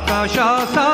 ಆಕಾಶ ಸಾ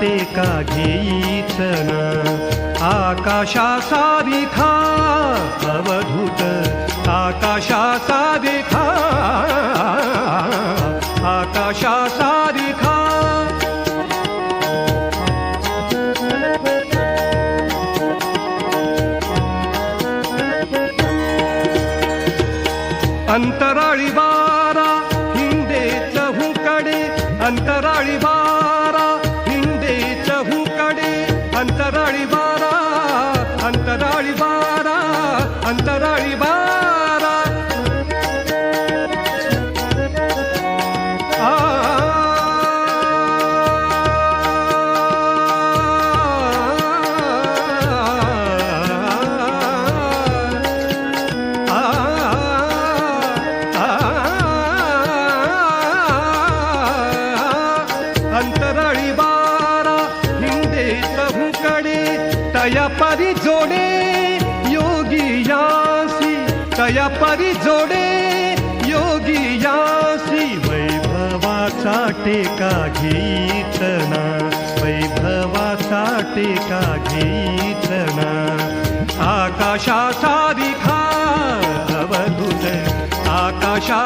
ते का घेईच ना आकाशाचा रेखा अवधूत आकाशाचा रेखा आकाशाचा रेखा. अंतराळी बारा हिंदे चहूकडे अंतराळी बारा अंतराळी बारा हिंदे प्रभूकडे तया परी जोडे योगी यासी तया परी जोडे योगी यासी. वैभवाचा टेका घेतना वैभवाचा टेका घेतना ना आकाशाचा दिखा अवधूत आकाशा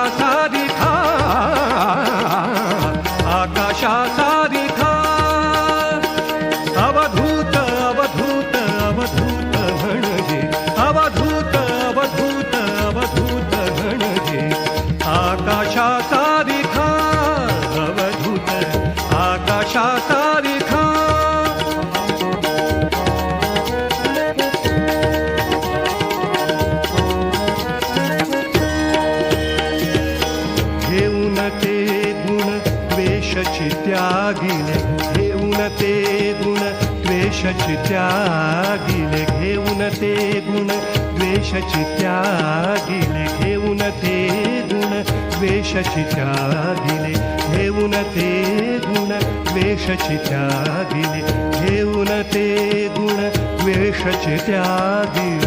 गुण द्वेषची त्यागिले घेऊन ते गुण द्वेषची त्यागिले घेऊन ते गुण द्वेषची त्यागिले घेऊन ते गुण द्वेषची त्यागिले घेऊन ते गुण द्वेषची त्यागिले घेऊन ते गुण द्वेषची त्यागिले